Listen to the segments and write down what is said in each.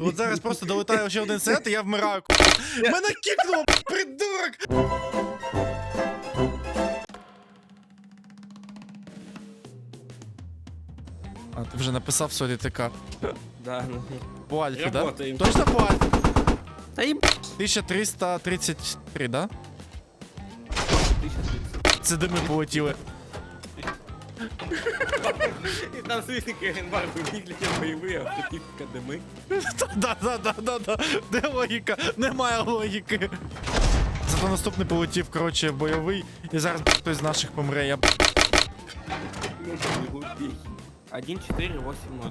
От зараз просто долетає ще один сет, і я вмираю. Мене кікнуло, придурок! А, ти вже написав своє ТК. Да, ну. По альфі, да? Работаем. Точно по альфі? Та їм 1333, да? 1030. Це дими полетіли. І там свісники генбар вигляді бойові, а тут тільки дими. Да, да, да, да, да. Де логіка? Немає логіки. Зато наступний полетів, коротше, бойовий, і зараз хтось з наших помре. Я... Ну, бойовий бій. 1, 4, 8, 0.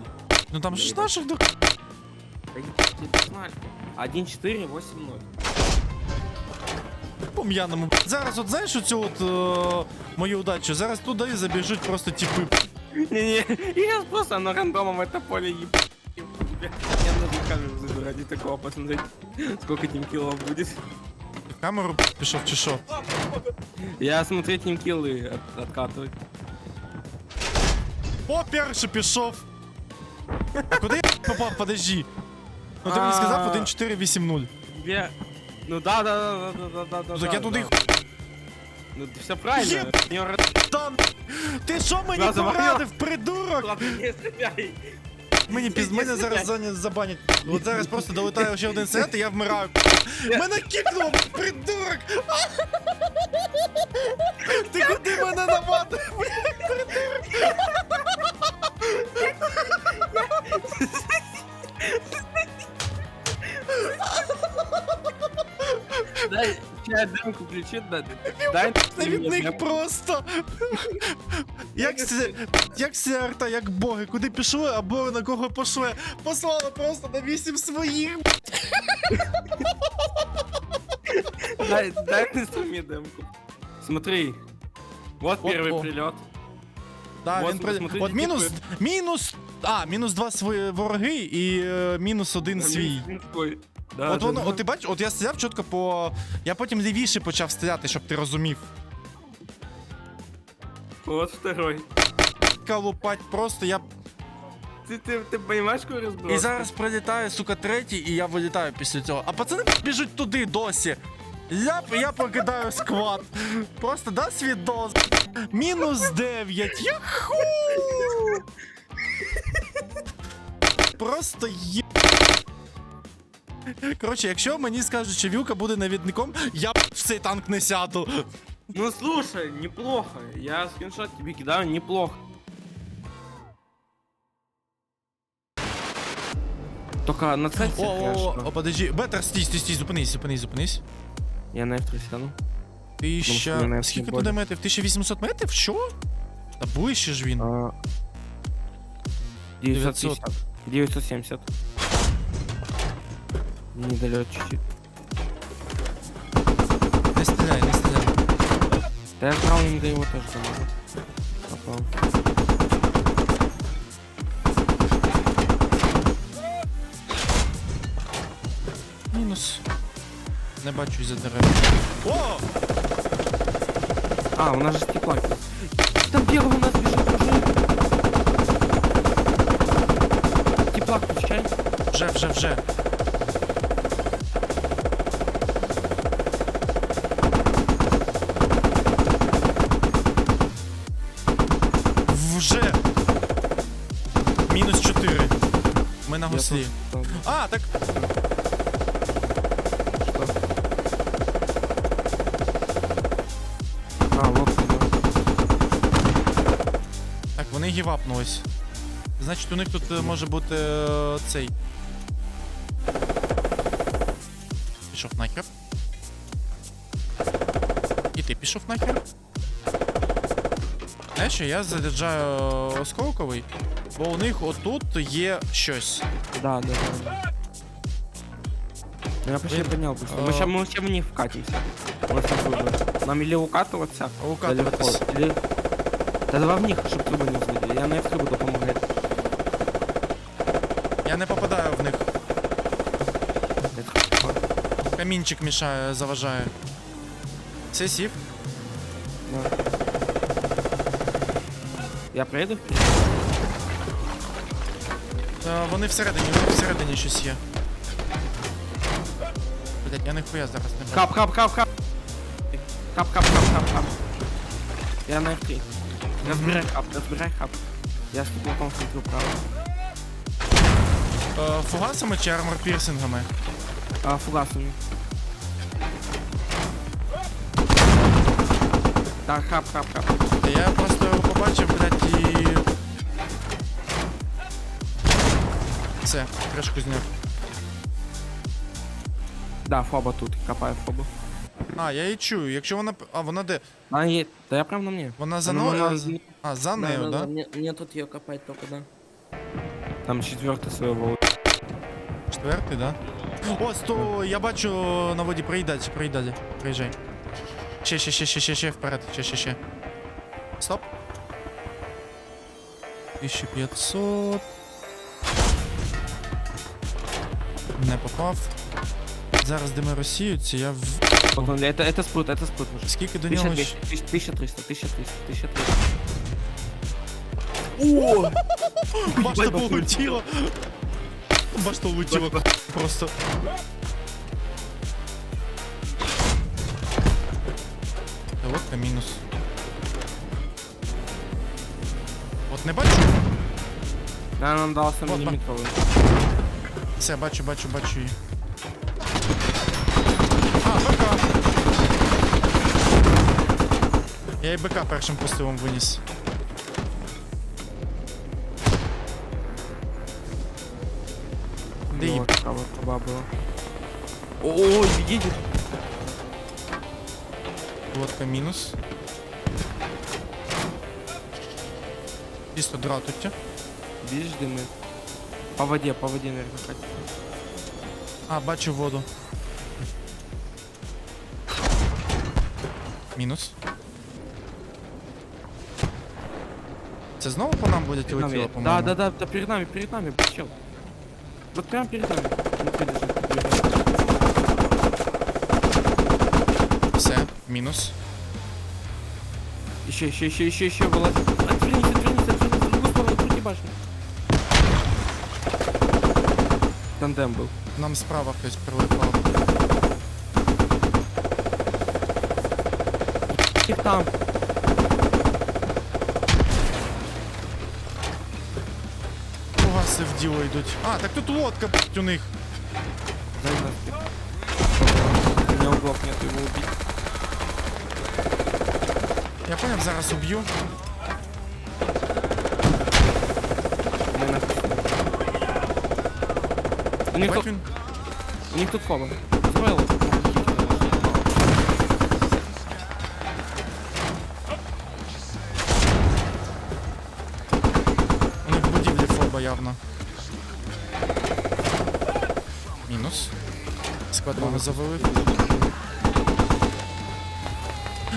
Ну там ж наших до. 1, 4, знали. 1, 4, 8, 0 Пом'яному. Зараз, от знаєш оцю от е, мою удачу, зараз туди забіжуть просто типи. Не-не, я просто на рандомом это поле еб... Я на камеру зайду ради такого посмотреть, сколько тимкиллов будет. В камеру пішов чи що? Я смотреть тимкиллы от, откатывать. О, перший пішов. А куди я попав? Подожди. Ну ти мені сказав 1-4-8-0. Я... Ну да, да, да, да, да, да, да. Так я туди. да. Ну ты все правильно. Еб- Не ор- Там. Ти що мені Ладно, порадив, придурок? Ладно, не стреляй. Мені піз мене зараз заня- забанять. От зараз просто долетає ще один сет, і я вмираю. Мене кікнуло, придурок! Ти куди мене навадив? Дай, чай демку включи, дай. Дай. Навідник просто. Як це, як це арта, як боги, куди пішли, а боги на кого пошли? Послали просто на вісім своїх. Дай, дай на стриме демку. Смотри. Вот Вот, первый о. прилет. Да, Вот, він при... От мінус, мінус, а, мінус два свої вороги і е, мінус один свій. Ой, Да, От да, воно, да. от ти бачиш, от я стріляв чітко по. Я потім лівіше почав стріляти, щоб ти розумів. Вот второй. Калупать просто я. Ты, ты, ты понимаешь, какой разброс? І зараз прилітає, сука, третій, і я вилітаю після цього. А пацани біжуть туди досі. Я, я покидаю сквад. Просто да свідос. Мінус 9. Яху! Просто є. Коротше, якщо мені скажуть, що Вілка буде навідником, я б в цей танк не сяду. Ну слушай, неплохо. Я скриншот тебе кидаю, неплохо. Только на цельсе, О, о, о, подожди. Бетер, стій, стій, стій, зупинись, зупинись, зупинись. Я на F3 сяду. Тисяча... мене Скільки туди метрів? 1800 метрів? Що? Та ближче ж він. А, 950. 970. Недалек чуть-чуть. Не стріляй, не стріляй. Да я краунинга его тоже замазал. Попал. Мінус. Не бачу за дерев. О! А, у нас же стеклак. Там первый у нас бежит мужик. Теплак включай. Вже, вже, вже. Вже. Ми на гуслі. тут- А, так. Что? А, сюда. Так, вони гівапнулись. Значить, у них тут е, може бути е, цей. Пішов нахер. І ти пішов нахер. Знаєш, що я заряджаю осколковий, бо у них отут є щось. Да, да, да. Ну я почти Блин, понял, просто. а- Мы сейчас, мы вообще в них вкатимся. У нас там выбор. Нам или укатываться, Укатуватись. далеко, или... Да давай в них, чтобы трубы не взводили. Я на F3 буду помогать. Я не попадаю в них. Это- Камінчик мішає, заважає. Це сів. Да. Я проеду? Е, вони всередині, вони всередині щось є. Блять, я ніхуя зараз не бачу. Хап, хап, хап, хап. Хап, хап, хап, хап, хап. Я на F3. Розбирай хап, розбирай хап. Я з кулаком смотрю право. Е, фугасами чи армор пірсингами? А, фугасами. Так, хап, хап, хап. Та я просто побачив, блять, і. Все, кришку зняв. Да, фоба тут, копаю фобу. А, я її чую. Якщо вона. А, вона де? А, е... да я прям на мне. Вона за Ну, мною. вона а, А, за нею, да? Мне, мне тут ее копать только, да. Там четвертый своего. Четвертий, да? О, сто, я бачу на воді, проїдати, проїдати, приїжджай. Ще, ще, ще, ще, ще, ще, вперед, ще, ще, ще. Стоп. 1500. Не попав. Зараз де ми розсіються, я в... Вот он, это, это спрут, это спрут уже. Скільки до нього... 1200, ще- 1300, 1300, 1300. О! Башта Ебать, бахнув. полетіла. Башта улетіла просто. Та от мінус. Не бачу. Да, нам дался Вот, миллиметровый. Все, бачу, бачу, бачу її. А, БК. Я і БК першим пострілом виніс. Де її? Вот такая вот труба была. Ой, едет. Лодка мінус. Чисто дратуття. Видишь дымы? По воде, по воде, наверное, катится. А, бачу воду. Мінус. Це знову по нам буде Перед нами. летіло, Да, по-моєму? да, да, да, перед нами, перед нами, чел. Вот прям перед нами. Ну, ты лежишь, ты лежишь. Все, мінус. Еще, еще, еще, еще, еще вылазит. башню. Тандем был. Нам справа хтось прилипав. Их там. Фугаси в діло йдуть. А, так тут лодка блядь, у них. Дай нас. У меня углов нет его убить. Я поняв, зараз уб'ю. У них тут, у них тут фоба. Строил. У них в будівлі фоба явно. Мінус. Складного завалив.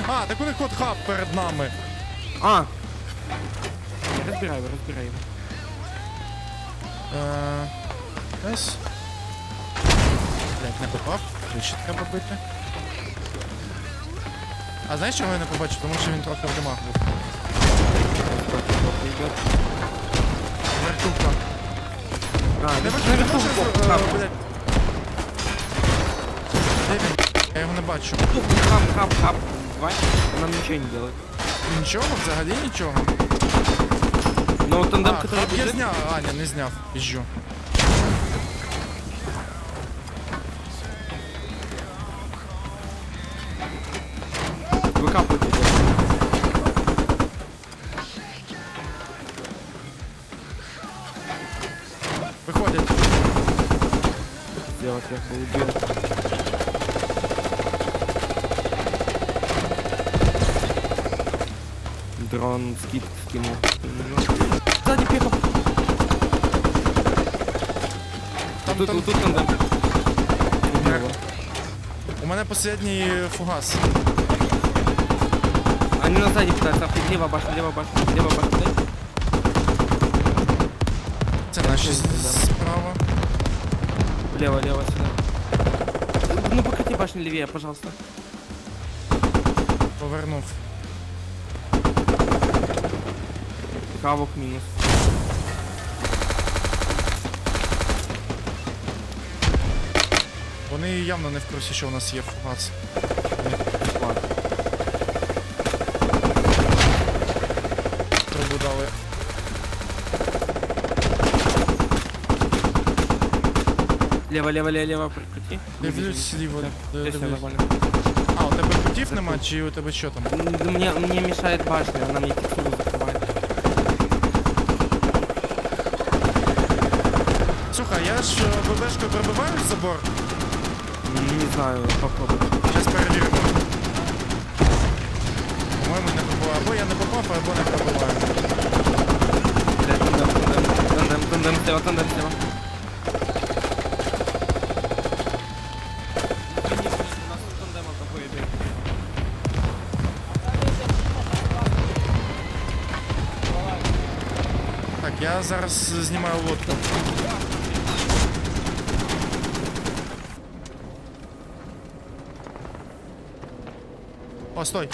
А, так у них от хаб перед нами. А! Я разбираю. его. Е, Ось. Блять, не попав. Вище треба бити. А знаєш, чого я не побачив? Тому що він трохи в димах був. Ребят. Не блядь. Де він? Я його не бачу. хап, хап, хап. Давай. Нам ничего не делает. Нічого, взагалі нічого. Но вот тандем, а, который хаб я зняв. А, ні, не зняв. Піжджу. выкапывает его. Виходять. Сделать я бы убил. Дрон скид скинул. Сзади пехом. Там, Тут, там, тут, тут тандем. Убил его. У мене останній фугас. Они нас сзади пытаются. Авто, лево башня, лево башня, лево башня. Значит, справа. Влево, лево сюда. Ну, покати башню левее, пожалуйста. Повернув. Хавок минус. Вони явно не в курсі, що у нас є фугац. Лево, лево, лево, лево, прикрути. Дивлюсь зліво. Все, дивлюсь. все нормально. А, у тебе путів нема, чи у тебе що там? Мне, мне мешает башня, она мне текстуру закрывает. Слухай, я ж е, ББшкою пробиваю забор. М, Не знаю, попробуй. Зараз перевіримо. По-моєму, не пробуваю. Або я не попав, або не пробуваю. Бля, тандем, тандем, тандем, тандем, слева, тандем, слева. Я зараз знімаю лодку. О, стой.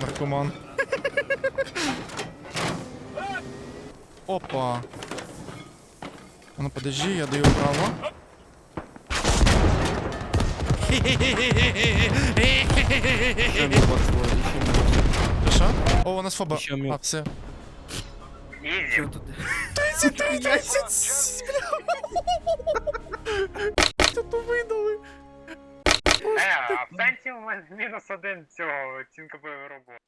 Наркоман. Опа. А ну подожди, я даю право. Ще що? О, у нас фоба. Ще мій. А, все. Що тут? 33 Тут видали. Е, а в сенсі у мене мінус один цього цінкової роботи.